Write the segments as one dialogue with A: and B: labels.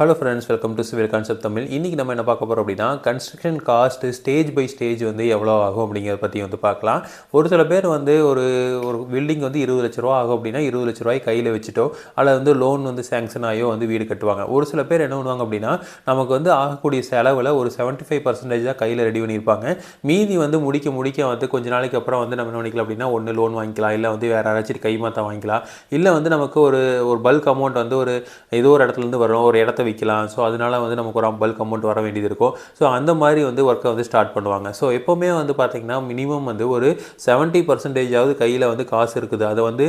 A: Hello friends welcome to civil concept Tamil இன்றைக்கி நம்ம என்ன பார்க்க போகிறோம் அப்படின்னா construction cost stage by stage வந்து எவ்வளோ ஆகும் அப்படிங்கிறத பற்றி வந்து பார்க்கலாம். ஒரு சில பேர் வந்து ஒரு ஒரு பில்டிங் வந்து இருபது லட்ச ரூபா ஆகும் அப்படின்னா இருபது லட்ச ரூபாய் கையில் வச்சுட்டோ அல்லது வந்து லோன் வந்து சேங்ஷன் ஆகியோ வந்து வீடு கட்டுவாங்க. ஒரு சில பேர் என்ன பண்ணுவாங்க அப்படின்னா நமக்கு வந்து ஆகக்கூடிய செலவில் ஒரு செவன்ட்டி ஃபைவ் பர்சன்டேஜ் தான் கையில் ரெடி பண்ணியிருப்பாங்க. மீதி வந்து முடிக்க முடிக்க வந்து கொஞ்ச நாளைக்கு அப்புறம் வந்து நம்ம என்ன பண்ணிக்கலாம் அப்படின்னா ஒன்று லோன் வாங்கிக்கலாம் இல்லை வந்து வேறு யாராச்சும் கை மாற்ற வாங்கிக்கலாம். இல்லை வந்து நமக்கு ஒரு ஒரு பல்க் அமௌண்ட் வந்து ஒரு ஏதோ ஒரு இடத்துலேருந்து வரும் ஒரு இடத்த விற்கலாம் ஸோ அதனால வந்து நமக்கு ஒரு பல்க் அமௌண்ட் வர வேண்டியது இருக்கும். ஸோ அந்த மாதிரி வந்து ஒர்க்கை வந்து ஸ்டார்ட் பண்ணுவாங்க. ஸோ எப்போவுமே வந்து பார்த்திங்கன்னா மினிமம் வந்து ஒரு செவன்ட்டி பர்சன்டேஜாவது கையில் வந்து காசு இருக்குது. அதை வந்து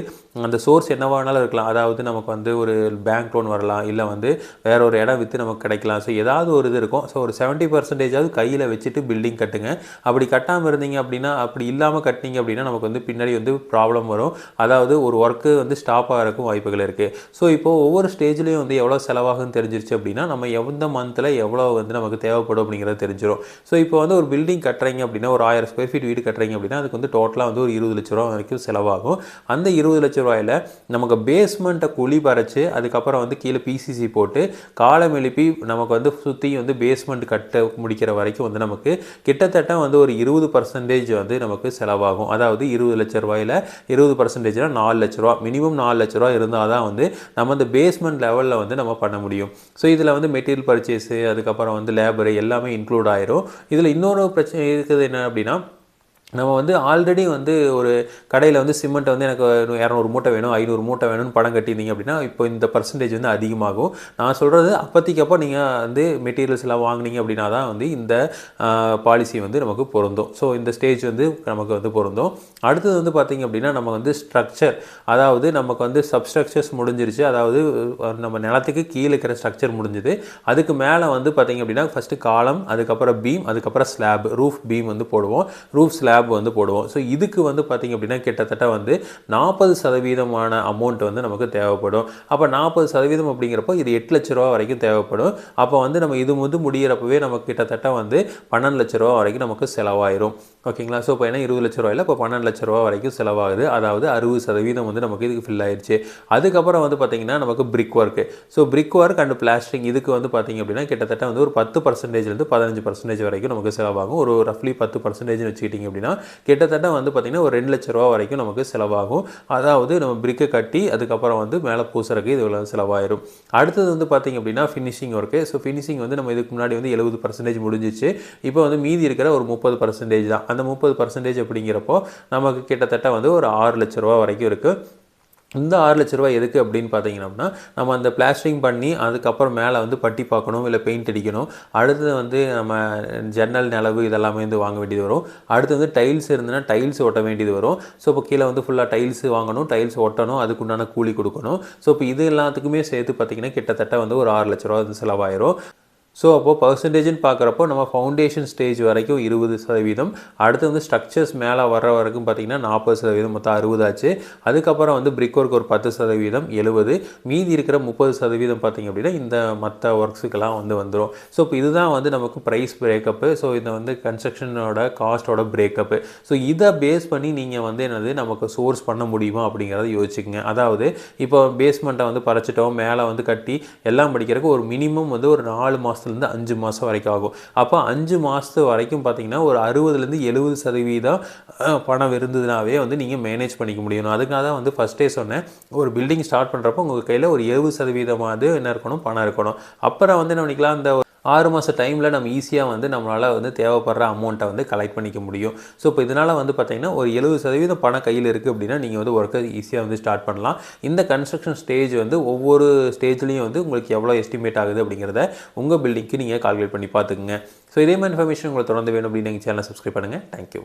A: அந்த சோர்ஸ் என்னவானாலும் வேணாலும் இருக்கலாம். அதாவது நமக்கு வந்து ஒரு பேங்க் லோன் வரலாம். இல்லை வந்து வேறு ஒரு இடம் விற்று நமக்கு கிடைக்கலாம். ஸோ ஏதாவது ஒரு இது இருக்கும். ஸோ ஒரு செவன்ட்டி பர்சன்டேஜாவது கையில் வச்சுட்டு பில்டிங் கட்டுங்க. அப்படி கட்டாமல் இருந்தீங்க அப்படின்னா அப்படி இல்லாமல் கட்டினீங்க அப்படின்னா நமக்கு வந்து பின்னாடி வந்து ப்ராப்ளம் வரும். அதாவது ஒரு ஒர்க்கு வந்து ஸ்டாப் ஆகிறக்கும் வாய்ப்புகள் இருக்குது ஸோ இப்போ ஒவ்வொரு ஸ்டேஜ்லேயும் வந்து எவ்வளோ செலவாகும்னு தெரிஞ்சிருச்சு அப்படின்னா நம்ம எந்த மந்தில் எவ்வளோ வந்து நமக்கு தேவைப்படும் அப்படிங்கிறத தெரிஞ்சிடும் ஸோ இப்போ வந்து ஒரு பில்டிங் கட்டுறீங்க அப்படின்னா ஒரு ஆயிரம் ஸ்கொயர் ஃபீட் வீடு கட்டுறீங்க அப்படின்னா அதுக்கு வந்து டோட்டலாக வந்து ஒரு இருபது லட்ச ரூபா வரைக்கும் செலவாகும். அந்த இருபது லட்ச ரூபாயில் நமக்கு பேஸ்மெண்ட்டை குழி பறைச்சு அதுக்கப்புறம் வந்து கீழே பிசிசி போட்டு காலம் எழுப்பி நமக்கு வந்து சுற்றி வந்து பேஸ்மெண்ட் கட்ட முடிக்கிற வரைக்கும் வந்து நமக்கு கிட்டத்தட்ட வந்து ஒரு இருபது பர்சன்டேஜ் வந்து நமக்கு செலவாகும். அதாவது இருபது லட்ச ரூபாயில் இருபது பர்சன்டேஜ்னால் நாலு லட்ச ரூபா. மினிமம் நாலு லட்ச ரூபா இருந்தால் தான் வந்து நம்ம அந்த பேஸ்மெண்ட் லெவலில் வந்து நம்ம பண்ண முடியும். ஸோ இதில் வந்து மெட்டீரியல் பர்ச்சேஸு அதுக்கப்புறம் வந்து லேபரு எல்லாமே இன்க்ளூட் ஆயிரும். இதில் இன்னொரு பிரச்சனை இருக்குது என்ன அப்படின்னா நம்ம வந்து ஆல்ரெடி வந்து ஒரு கடையில் வந்து சிமெண்ட்டை வந்து எனக்கு இரநூறு மூட்டை வேணும் ஐநூறு மூட்டை வேணும்னு படம் கட்டியிருந்தீங்க அப்படின்னா இப்போ இந்த பர்சன்டேஜ் வந்து அதிகமாகும். நான் சொல்கிறது அப்போதைக்கு அப்போ நீங்கள் வந்து மெட்டீரியல்ஸ் எல்லாம் வாங்குனீங்க அப்படின்னா தான் வந்து இந்த பாலிசி வந்து நமக்கு பொருந்தும். ஸோ இந்த ஸ்டேஜ் வந்து நமக்கு வந்து பொருந்தும். அடுத்தது வந்து பார்த்திங்க அப்படின்னா நம்ம வந்து ஸ்ட்ரக்சர் அதாவது நமக்கு வந்து சப்ஸ்ட்ரக்சர்ஸ் முடிஞ்சிருச்சு. அதாவது நம்ம நிலத்துக்கு கீழே இருக்கிற ஸ்ட்ரக்சர் முடிஞ்சுது. அதுக்கு மேலே வந்து பார்த்திங்க அப்படின்னா ஃபஸ்ட்டு காலம் அதுக்கப்புறம் பீம் அதுக்கப்புறம் ஸ்லாப் ரூஃப் பீம் வந்து போடுவோம். ரூஃப் ஸ்லாப் வந்து போடுவோம். ஸோ இதுக்கு வந்து பார்த்திங்க அப்படின்னா கிட்டத்தட்ட வந்து நாற்பது சதவீதமான அமௌண்ட் வந்து நமக்கு தேவைப்படும். அப்போ நாற்பது சதவீதம் அப்படிங்கிறப்போ இது எட்டு லட்ச ரூபா வரைக்கும் தேவைப்படும். அப்போ வந்து நம்ம இது வந்து முடிகிறப்பவே நமக்கு கிட்டத்தட்ட வந்து பன்னெண்டு லட்ச ரூபா வரைக்கும் நமக்கு செலவாயிரும். ஓகேங்களா? ஸோ இப்போ என்ன இருபது லட்ச ரூபாயில் இப்போ பன்னெண்டு லட்ச ரூபா வரைக்கும் செலவாகுது. அதாவது அறுபது சதவீதம் வந்து நமக்கு இதுக்கு ஃபில் ஆயிடுச்சு அதுக்கப்புறம் வந்து பார்த்திங்கன்னா நமக்கு brick work so brick work and plastering இதுக்கு வந்து பார்த்திங்க அப்படின்னா கிட்டத்தட்ட வந்து ஒரு பத்து பர்சன்டேஜ்லேருந்து பதினஞ்சு பர்சன்டேஜ் வரைக்கும் நமக்கு செலவாகும். ஒரு ரஃப்லி பத்து பர்சன்டேஜ் வச்சுக்கிட்டிங்க அப்படின்னா கிட்டத்தட்ட வந்து பார்த்திங்கன்னா ஒரு ரெண்டு லட்ச ரூபா வரைக்கும் நமக்கு செலவாகும். அதாவது நம்ம பிரிக்கை கட்டி அதுக்கப்புறம் வந்து மேலே பூசுறதுக்கு இது இவ்வளோ செலவாயிரும். அடுத்தது வந்து பார்த்திங்க அப்படின்னா ஃபினிஷிங் ஒர்க்கு ஸோ ஃபினிஷிங் வந்து நம்ம இதுக்கு முன்னாடி வந்து எழுபது பர்சன்டேஜ் முடிஞ்சிச்சு. இப்போ வந்து மீதி இருக்கிற ஒரு முப்பது பர்சன்டேஜ் தான். அந்த முப்பது பர்சன்டேஜ் அப்படிங்கிறப்போ நமக்கு கிட்டத்தட்ட வந்து ஒரு ஆறு லட்ச ரூபா வரைக்கும் இருக்குது இந்த ஆறு லட்ச ரூபாய் எதுக்கு அப்படின்னு பார்த்தீங்கன்னா நம்ம அந்த பிளாஸ்டரிங் பண்ணி அதுக்கப்புறம் மேலே வந்து பட்டி பார்க்கணும் இல்லை பெயிண்ட் அடிக்கணும். அடுத்தது வந்து நம்ம ஜன்னல் நிலவு இதெல்லாமே வந்து வாங்க வேண்டியது வரும். அடுத்து வந்து டைல்ஸ் இருந்ததுன்னா டைல்ஸ் ஒட்ட வேண்டியது வரும். ஸோ இப்போ கீழே வந்து ஃபுல்லாக டைல்ஸ் வாங்கணும் டைல்ஸ் ஒட்டணும் அதுக்குண்டான கூலி கொடுக்கணும். ஸோ இப்போ இது எல்லாத்துக்குமே சேர்த்து பார்த்தீங்கன்னா கிட்டத்தட்ட வந்து ஒரு ஆறு லட்ச ரூபா வந்து செலவாயிரும். ஸோ அப்போது பர்சன்டேஜ்னு பார்க்குறப்போ நம்ம ஃபவுண்டேஷன் ஸ்டேஜ் வரைக்கும் இருபது சதவீதம். அடுத்து வந்து ஸ்ட்ரக்சர்ஸ் மேலே வர வரைக்கும் பார்த்திங்கன்னா நாற்பது சதவீதம் மொத்தம் அறுபதாச்சு அதுக்கப்புறம் வந்து பிரிக் ஒர்க் ஒரு பத்து சதவீதம் எழுபது. மீதி இருக்கிற முப்பது சதவீதம் பார்த்திங்க அப்படின்னா இந்த மற்ற ஒர்க்ஸுக்கெல்லாம் வந்து வந்துடும் ஸோ இப்போ இதுதான் வந்து நமக்கு ப்ரைஸ் பிரேக்கப்பு ஸோ இதை வந்து கன்ஸ்ட்ரக்ஷனோட காஸ்ட்டோட பிரேக்கப்பு ஸோ இதை பேஸ் பண்ணி நீங்கள் வந்து என்னது நமக்கு சோர்ஸ் பண்ண முடியுமா அப்படிங்கிறத யோசிச்சுக்கோங்க. அதாவது இப்போ பேஸ்மெண்ட்டை வந்து பறைச்சிட்டோம் மேலே வந்து கட்டி எல்லாம் படிக்கிறதுக்கு ஒரு மினிமம் வந்து ஒரு நாலு மாதம் மாதத்துலேருந்து அஞ்சு மாதம் வரைக்கும் ஆகும். அப்போ அஞ்சு மாதத்து வரைக்கும் பார்த்தீங்கன்னா ஒரு அறுபதுலேருந்து எழுபது சதவீதம் பணம் இருந்ததுனாவே வந்து நீங்கள் மேனேஜ் பண்ணிக்க முடியும். அதுக்காக தான் வந்து ஃபஸ்ட்டே சொன்னேன். ஒரு பில்டிங் ஸ்டார்ட் பண்ணுறப்போ உங்கள் கையில் ஒரு எழுபது சதவீதமாவது என்ன இருக்கணும்? பணம் இருக்கணும். அப்புறம் வந்து என்ன பண்ணிக்கலாம்? அந்த ஆறு மாத டைமில் நம்ம ஈஸியாக வந்து நம்மளால் வந்து தேவைப்படுற அமௌண்ட்டை வந்து கலெக்ட் பண்ணிக்க முடியும். ஸோ இப்போ இதனால் வந்து பார்த்திங்கன்னா ஒரு எழுபது சதவீதம் பணம் கையில் இருக்குது அப்படின்னா நீங்கள் வந்து ஒர்க்கை ஈஸியாக வந்து ஸ்டார்ட் பண்ணலாம். இந்த கன்ஸ்ட்ரக்ஷன் ஸ்டேஜ் வந்து ஒவ்வொரு ஸ்டேஜ்லேயும் வந்து உங்களுக்கு எவ்வளோ எஸ்டிமேட் ஆகுது அப்படிங்கிறத உங்கள் பில்டிங்க்கு நீங்கள் கால்குலேட் பண்ணி பார்த்துக்குங்க. ஸோ இதே மாதிரி இன்ஃபர்மேஷன் உங்களுக்கு தொடர்ந்து வேணும் அப்படின்னு நீங்கள் சேனலை சப்ஸ்கிரைப் பண்ணுங்கள் தேங்க்யூ